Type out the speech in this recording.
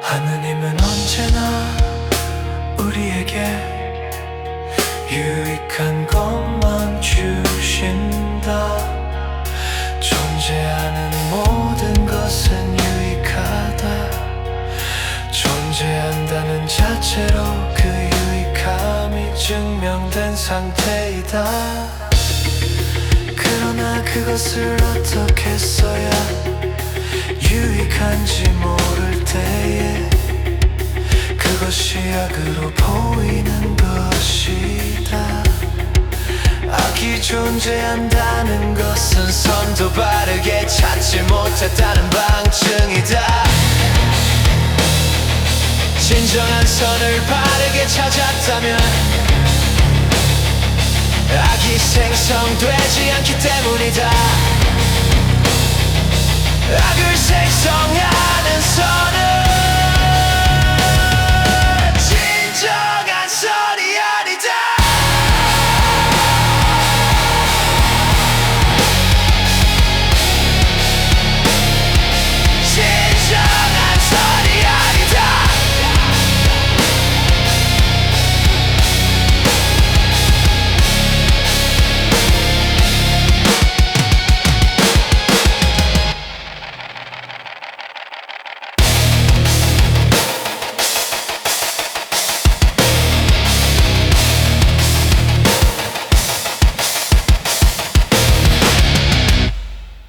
하느님은 언제나 우리에게 유익한 것만 주신다. 존재하는 모든 것은 유익하다. 존재한다는 자체로 그 유익함이 증명된 상태이다. 그러나 그것을 어떻게 써야 유익한지 모를 때에 그 악으로 보이는 것이다. 악이 존재한다는 것은 선도 바르게 찾지 못했다는 방증이다. 진정한 선을 바르게 찾았다면 악이 생성되지 않기 때문이다. 악을 선은